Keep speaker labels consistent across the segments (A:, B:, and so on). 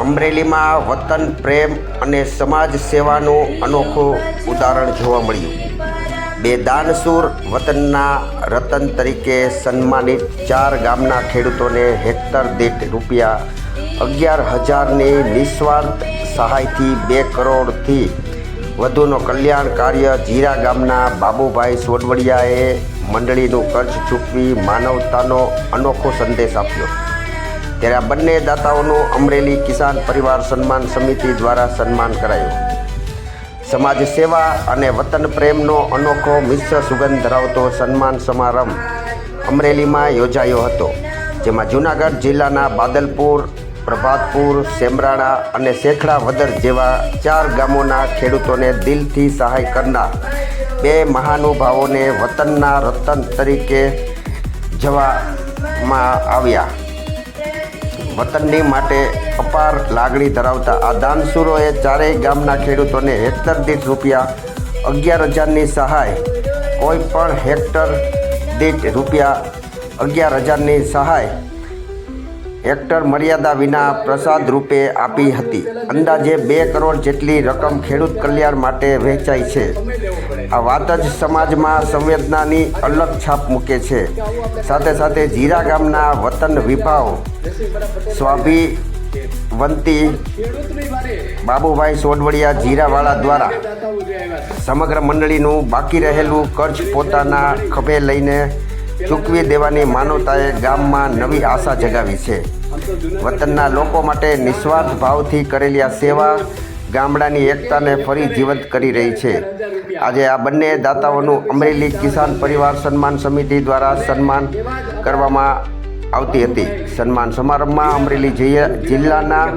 A: અમરેલીમાં વતન, પ્રેમ અને સમાજ સેવાનું અનોખું ઉદાહરણ જોવા મળ્યું. બે દાનસૂર વતનના રતન તરીકે સન્માનિત ચાર ગામના ખેડૂતોને હેક્ટર દીઠ રૂપિયા અગિયાર હજારની નિસ્વાર્થ સહાયથી બે કરોડથી વધુનો કલ્યાણ કાર્ય જીરા ગામના બાબુભાઈ સોડવડિયાએ મંડળીનું કર્જ ચૂકવી માનવતાનો અનોખો સંદેશ આપ્યો. ત્યારે આ બંને દાતાઓનું અમરેલી કિસાન પરિવાર સન્માન સમિતિ દ્વારા સન્માન કરાયું. સમાજ સેવા અને વતન પ્રેમનો અનોખો મિશ્ર સુગંધ ધરાવતો સન્માન સમારંભ અમરેલીમાં યોજાયો હતો, જેમાં જૂનાગઢ જિલ્લાના બાદલપુર, પ્રભાતપુર, સેમરાણા અને શેખડા વદર જેવા ચાર ગામોના ખેડૂતોને દિલથી સહાય કરનાર બે મહાનુભાવોને વતનના રતન તરીકે જવામાં આવ્યા. વતનની માટે અપાર લાગણી ધરાવતા આ દાનસૂરોએ ચારેય ગામના ખેડૂતોને હેક્ટર દીઠ રૂપિયા અગિયાર હજારની સહાય, કોઈ પણ હેક્ટર દીઠ રૂપિયા અગિયાર હજારની સહાય હેક્ટર મર્યાદા વિના પ્રસાદ રૂપે આપી હતી. અંદાજે બે કરોડ જેટલી રકમ ખેડૂત કલ્યાણ માટે વહેંચાઈ છે. આ વાત જ સમાજમાં સંવેદનાની અલગ છાપ મૂકે છે. સાથે સાથે જીરા ગામના વતન વિભાવ સ્વાભી વંતી બાબુભાઈ સોડવડિયા જીરાવાળા દ્વારા સમગ્ર મંડળીનું બાકી રહેલું કર્જ પોતાના ખભે લઈને ચૂકવી દેવાની માનવતાએ ગામમાં નવી આશા જગાવી છે. વતનના લોકો માટે નિસ્વાર્થ ભાવથી કરેલી આ સેવા ગામડાની એકતાને ફરી જીવંત કરી રહી છે. આજે આ બંને દાતાઓનું અમરેલી કિસાન પરિવાર સન્માન સમિતિ દ્વારા સન્માન કરવામાં આવતી હતી. સન્માન સમારંભમાં અમરેલી જિલ્લા- જિલ્લાના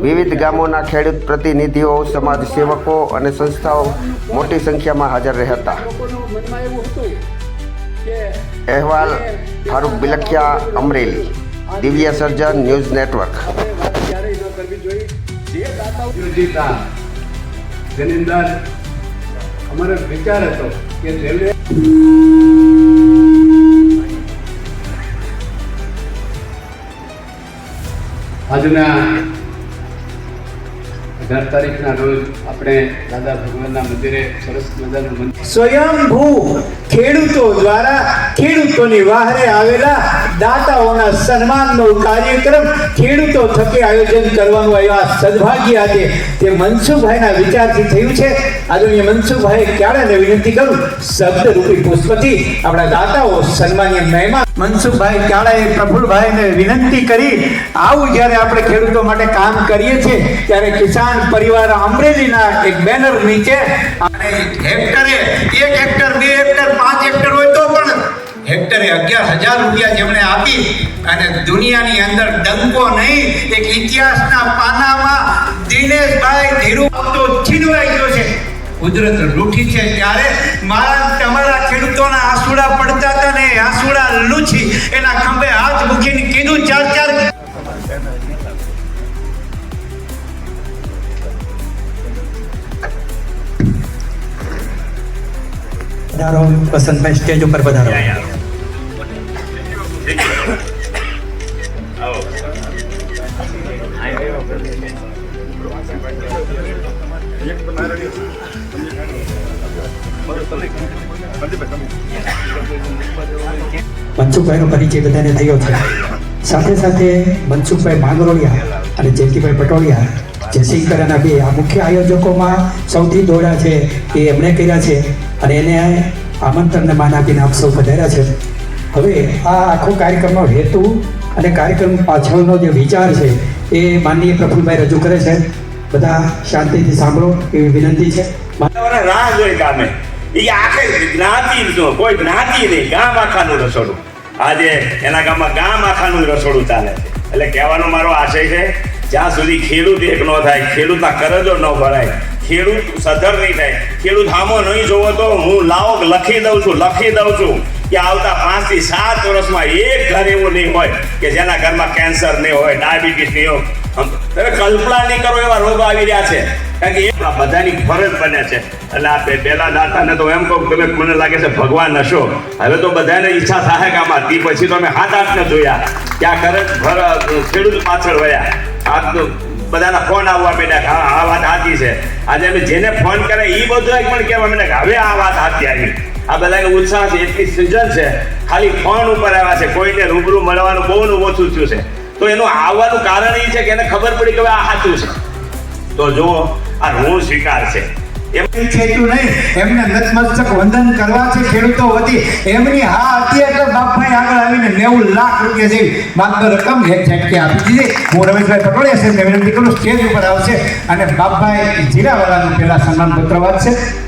A: વિવિધ ગામોના ખેડૂત પ્રતિનિધિઓ સમાજ સેવકો અને સંસ્થાઓ મોટી સંખ્યામાં હાજર રહ્યા હતા. અહેવાલ ફારૂક બિલખિયા અમરેલી. દિવ્ય સર્જન ન્યૂઝ નેટવર્ક.
B: આજના અઢાર તારીખના રોજ આપણે દાદા ભગવાનના મંદિરે સરસ મજાનું મંદિર
C: સ્વયંભૂ ખેડૂતો દ્વારા ખેડૂતોની વાહરે આવેલા દાતાઓના સન્માનનો કાર્યક્રમ ખેડૂતો થકી આયોજન કરવાનું એવા સદભાગ્ય આજે તે મનસુખભાઈના વિચારથી થયું છે. આદરણીય મનસુખભાઈ ક્યારે વિનંતી કરું? શબ્દ રૂપી પુષ્પથી આપણા દાતાઓ સન્માનીય મહેમાન મનસુખભાઈ ચાળાએ પ્રફુલભાઈને વિનંતી કરી, આવું જ્યારે આપણે ખેડૂતો માટે કામ કરીએ છીએ, ત્યારે કિસાન પરિવાર અમરેલીના એક બેનર નીચે અને હેક્ટરે એક હેક્ટર, બે હેક્ટર, પાંચ હેક્ટર હોય તો પણ હેક્ટરે અગિયાર હજાર રૂપિયા જેમણે આપી અને દુનિયાની અંદર દંકો નહીં, એક ઇતિહાસના પાનામાં દિનેશભાઈ ધીરુ તો છીનવાઈ ગયો છે. કુદરત લૂંટી છે ત્યારે મારા તમારા ખેડૂતોના આંસુડા પડતા હતા ને આસુડા લૂછી એના ખંભે હાથ મૂકીને કીધું ચાર ચાર
D: પધારો વસંતભાઈ સ્ટેજ ઉપર પધારો મનસુખભાઈનો પરિચય બધાને થયો છે. સાથે સાથે મનસુખભાઈ માંગરોળિયા અને જયંતિભાઈ પટોળિયા, જયશંકરના બે આ મુખ્ય આયોજકોમાં સૌથી દોડા છે એ એમણે કર્યા છે અને એને આમંત્રણને માન આપીને આપ સૌ પધાર્યા છે. હવે આ આખો કાર્યક્રમનો હેતુ અને કાર્યક્રમ પાછળનો જે વિચાર છે એ માનનીય પ્રફુલભાઈ રજૂ કરે છે. બધા શાંતિથી સાંભળો એવી વિનંતી છે.
E: રાહ જોઈ ગામે એ આખે જ્ઞાતિ કોઈ જ્ઞાતિ નહીં, ગામ આખાનું રસોડું. આજે એના ગામમાં ગામ આખાનું રસોડું ચાલે છે. એટલે કહેવાનો મારો આશય છે, જ્યાં સુધી ખેડૂત એક ન થાય, ખેડૂતના કરજો ન ભરાય. ખેડૂત સધર નહીં થાય. ખેડૂત હામો નહીં જોવો તો હું લાવો લખી દઉં છું, લખી દઉં છું. કે આવતા પાંચથી સાત વર્ષમાં એક ઘર એવું નહીં હોય કે જેના ઘરમાં કેન્સર નહીં હોય ડાયાબિટીસ નહીં હોય. તમે કલ્પના નહીં કરો એવા રોગો આવી રહ્યા છે. કારણ કે એ બધાની ફરજ બને છે. એટલે આ પેલા દાતાને તો એમ કહું તમે મને લાગે છે ભગવાન હશો. હવે તો બધાને ઈચ્છા થાય કે આમાં તી પછી તો અમે હાથ હાથને જોયા. કે આ ખરજ ભર, ખેડૂત પાછળ વયા. આ તો બધાના ફોન આવવા માંડ્યા કે હા, આ વાત સાચી છે. આજે અમે જેને ફોન કરે એ બધું પણ કહેવા માંડ્યા હવે આ વાત સાચી આવી. આ બધાને ઉત્સાહ છે એટલી સિઝન છે. ખાલી ફોન ઉપર આવ્યા છે. કોઈને રૂબરૂ મળવાનું બહુ ઓછું થયું છે. તો એનું આવવાનું કારણ એ છે કે એને ખબર પડી કે આ સાચું છે. તો જુઓ, આ ઋણ સ્વીકાર છે.
C: વંદન કરવા છે ખેડૂતો વતી. એમની હા હતી એટલે બાપભાઈ આગળ આવીને નેવું લાખ રૂપિયા જેવી માત્ર રકમ ઝટકે આપી હું રમેશભાઈ સ્ટેજ ઉપર આવશે અને બાપભાઈ જીરાવાલાનું પહેલા સન્માન પત્ર વાંચશે.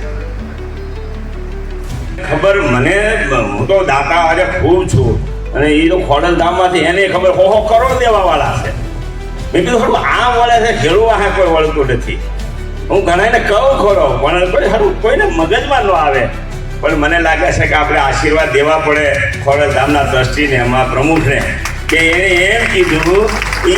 E: ખબર મને હું તો દાતા આજે ખૂબ છું. અને એ તો ખોડલ ધામમાંથી એને ખબર હો હો કરોડ દેવા વાળા છે. મેં કીધું થોડું આ વળે છે, ખેડૂત આ કોઈ વળતું નથી. હું ઘણાને કહું ખરો, પણ કોઈ સારું કોઈને મગજમાં ન આવે. પણ મને લાગે છે કે આપણે આશીર્વાદ દેવા પડે ખોડલ ધામના ટ્રસ્ટીને એમાં પ્રમુખને. કે એણે એમ કીધું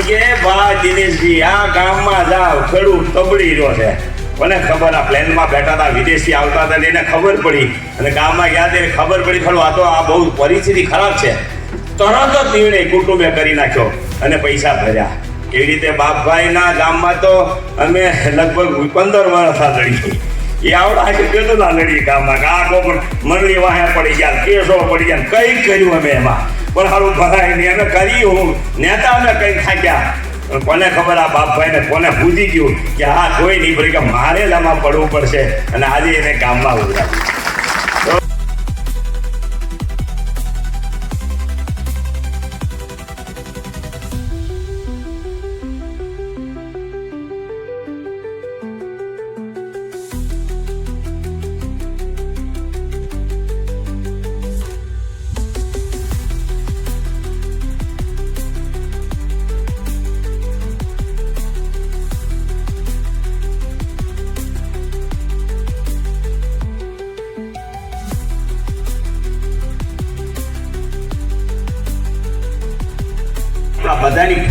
E: કે, બા દિનેશજી, આ ગામમાં જાઓ, ખેડૂત તબડી રહ્યો છે. મને ખબર? આ પ્લેનમાં બેઠા હતા વિદેશી આવતા હતા એને ખબર પડી. અને ગામમાં ગયા ત્યારે ખબર પડી, ખરું, આ તો આ બહુ પરિસ્થિતિ ખરાબ છે. તરત જ નિર્ણય કુટુંબે કરી નાખ્યો અને પૈસા ભર્યા. એવી રીતે બાપભાઈના ગામમાં તો અમે લગભગ પંદર વર્ષ આ લડી એ આવડા છે પેલું ના લડી ગામમાં આ કોઈ મંડળી વાહે પડી ગયા, કેસો પડી ગયા, કંઈક કર્યું અમે એમાં. પણ સારું ભરાય નહીં, અમે કર્યું. નેતા અમે કંઈક થાક્યા. કોને ખબર આ બાપભાઈને કોને પૂછી ગયું કે આ કોઈ નહીં ભરી કે મારે જ પડવું પડશે અને આજે એને ગામમાં ઉતરાવ્યું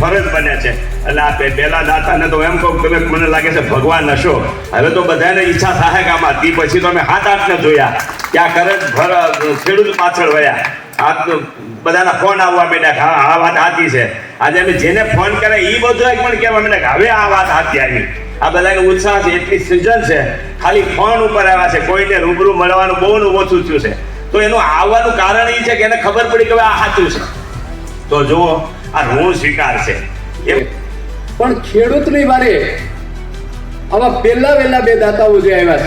E: ફરજ બને છે. એટલે આ પહેલા દાતાને તો એમ કહું તમે મને લાગે છે ભગવાન હશો. હવે તો બધાને ઈચ્છા થાય કે તી પછી તો અમે હાથ હાથને જોયા. ત્યાં કરે ભર, ખેડૂત પાછળ વયા. આ બધાના ફોન આવવા માંડ્યા હા, આ વાત સાચી છે. આજે અમે જેને ફોન કરે એ બધું પણ કહેવા માંડ્યા કે હવે આ વાત સાચી આવી. આ બધાને ઉત્સાહ છે, એટલી સિઝન છે. ખાલી ફોન ઉપર આવ્યા છે, કોઈને રૂબરૂ મળવાનું બહુ ઓછું થયું છે. તો એનું આવવાનું કારણ એ છે કે એને ખબર પડી કે આ સાચું છે. તો જુઓ આ રોજ સ્વીકાર છે
B: પણ ખેડૂતની વારે આવા પહેલા વહેલા બે દાતાઓ જે આવ્યા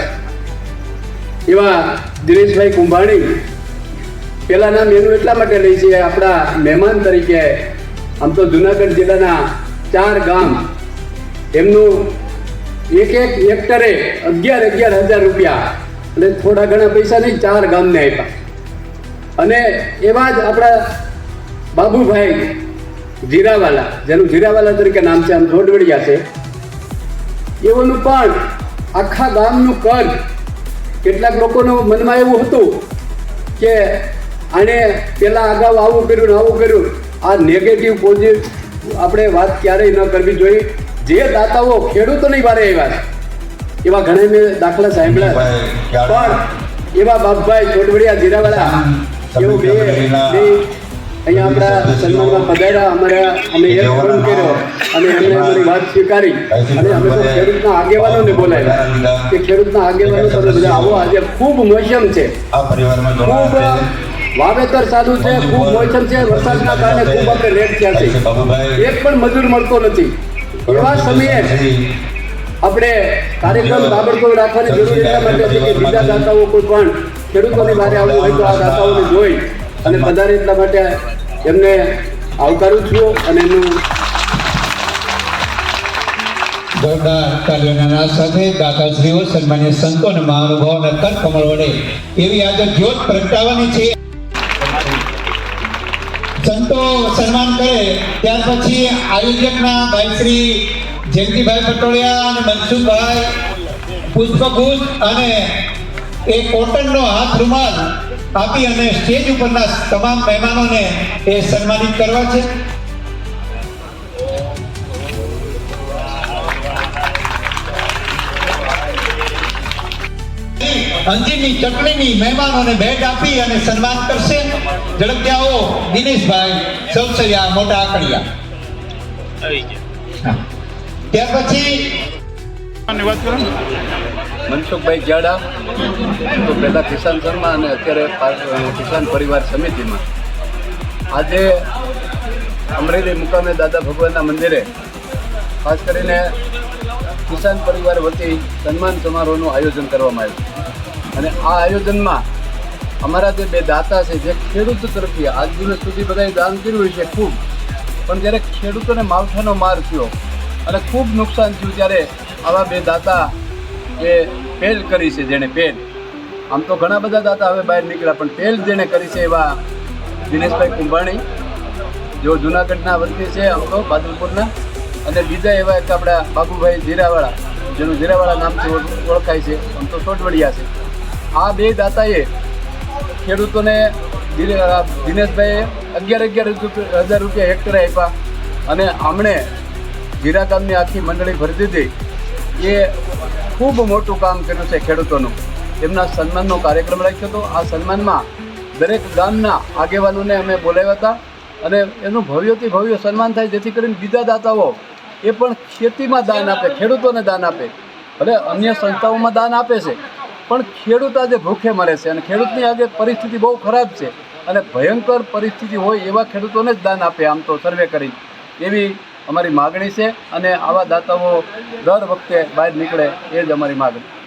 B: છે એવા દિનેશભાઈ કુંભાણી પેલા નામ એનું એટલા માટે લઈ છે આપણા મહેમાન તરીકે આમ તો જુનાગઢ જિલ્લાના ચાર ગામ એમનું એક એક હેક્ટરે અગિયાર અગિયાર હજાર રૂપિયા એટલે થોડા ઘણા પૈસા નહીં ચાર ગામને આપ્યા. અને એવા જ આપણા બાબુભાઈ જીરાવાલા જેનું જીરાવાલા તરીકે નામ છે આમ ધોડવડિયા છે એઓનું પણ આખા ગામનું કદ કેટલાક લોકોનું મનમાં એવું હતું કે આણે પેલા અગાઉ આવું કર્યું ને આવું કર્યું. આ નેગેટિવ પોઝિટિવ આપણે વાત ક્યારેય ન કરવી જોઈએ. જે દાતાઓ ખેડૂતોની વારે આવ્યા છે. એવા ઘણા મેં દાખલા સાંભળ્યા પણ એવા બાપભાઈ ચોટવડિયા જીરાવાળા એવું બે બે અહીંયા આપણા સન્માનમાં પધાર્યા અમારા અમે એક ફોન કર્યો અને એમણે અમારી વાત સ્વીકારી. અને અમે તો ખેડૂતના આગેવાનોને બોલાવ્યા. કે ખેડૂતના આગેવાનો તમે બધા આવો આજે ખૂબ મોસમ છે. ખૂબ વાવેતર સારું છે ખૂબ મોસમ છે વરસાદના કારણે ખૂબ આપણે રેટ થયા છે. એક પણ મજૂર મળતો નથી. એવા સમયે આપણે કાર્યક્રમ તાબડતોડ રાખવાની જરૂર એટલા માટે છે કે બીજા દાતાઓ કોઈ પણ ખેડૂતોની બારે આવવું હોય તો આ દાતાઓને જોઈ અને પધારે એટલા માટે એમને આવકારું છું અને એમનું
C: જોરદાર સંતો અને મહાનુભાવોના કર કમળ સન્માન કરે, ત્યાર પછી આયોજકના ભાઈ શ્રી જયંતિભાઈ પટોળિયા અને મનસુખભાઈ પુષ્પગુચ્છ અને એ કોટનનો હાથ રૂમાલ આપી અને સ્ટેજ ઉપરના તમામ મહેમાનોને એ સન્માનિત કરવા છે. અંજીરની ચટણીની મહેમાનોને ભેટ આપી અને સન્માન કરશે ઝડપથી આવો દિનેશભાઈ સૌસરિયા મોટા આકડિયા.
F: ત્યાર પછી
B: મનસુખભાઈ જાડા, તો પહેલાં કિસાન શર્મા અને અત્યારે કિસાન પરિવાર સમિતિમાં. આજે અમરેલી મુકામે દાદા ભગવાનના મંદિરે ખાસ કરીને કિસાન પરિવાર વતી સન્માન સમારોહનું આયોજન કરવામાં આવ્યું. અને આ આયોજનમાં અમારા જે બે દાતા છે, જે ખેડૂત તરફથી આજ દિવસ સુધી બધાએ દાન કર્યું છે ખૂબ, પણ જ્યારે ખેડૂતોને માવઠાનો માર થયો અને ખૂબ નુકસાન થયું ત્યારે આવા બે દાતા જે પહેલ કરી છે, જેણે પહેલ આમ તો ઘણા બધા દાતા હવે બહાર નીકળ્યા, પણ પહેલ જેણે કરી છે એવા દિનેશભાઈ કુંભાણી, જેઓ જુનાગઢના વતની છે, આમ તો બાદલપુરના. અને બીજા એવા એક આપણા બાબુભાઈ જીરાવાળા જેનું જીરાવાળા નામથી ઓળ- ઓળખાય છે, આમ તો સોટવડિયા છે. આ બે દાતાએ ખેડૂતોને દિનેશભાઈએ અગિયાર અગિયાર હજાર રૂપિયા હેક્ટરે આપ્યા. અને હમણે જીરા આખી મંડળી ભરી દીધી. એ ખૂબ મોટું કામ કર્યું છે ખેડૂતોનું. એમના સન્માનનો કાર્યક્રમ રાખ્યો હતો. આ સન્માનમાં દરેક ગામના આગેવાનોને અમે બોલાવ્યા હતા અને એનું ભવ્યથી ભવ્ય સન્માન થાય જેથી કરીને બીજા દાતાઓ એ પણ ખેતીમાં દાન આપે, ખેડૂતોને દાન આપે ભલે અન્ય સંસ્થાઓમાં દાન આપે છે. પણ ખેડૂત આજે ભૂખે મરે છે અને ખેડૂતની આજે પરિસ્થિતિ બહુ ખરાબ છે અને ભયંકર પરિસ્થિતિ હોય એવા ખેડૂતોને જ દાન આપે આમ તો સર્વે કરી. એવી અમારી માગણી છે અને આવા દાતાઓ દર વખતે બહાર નીકળે એ જ અમારી માગણી.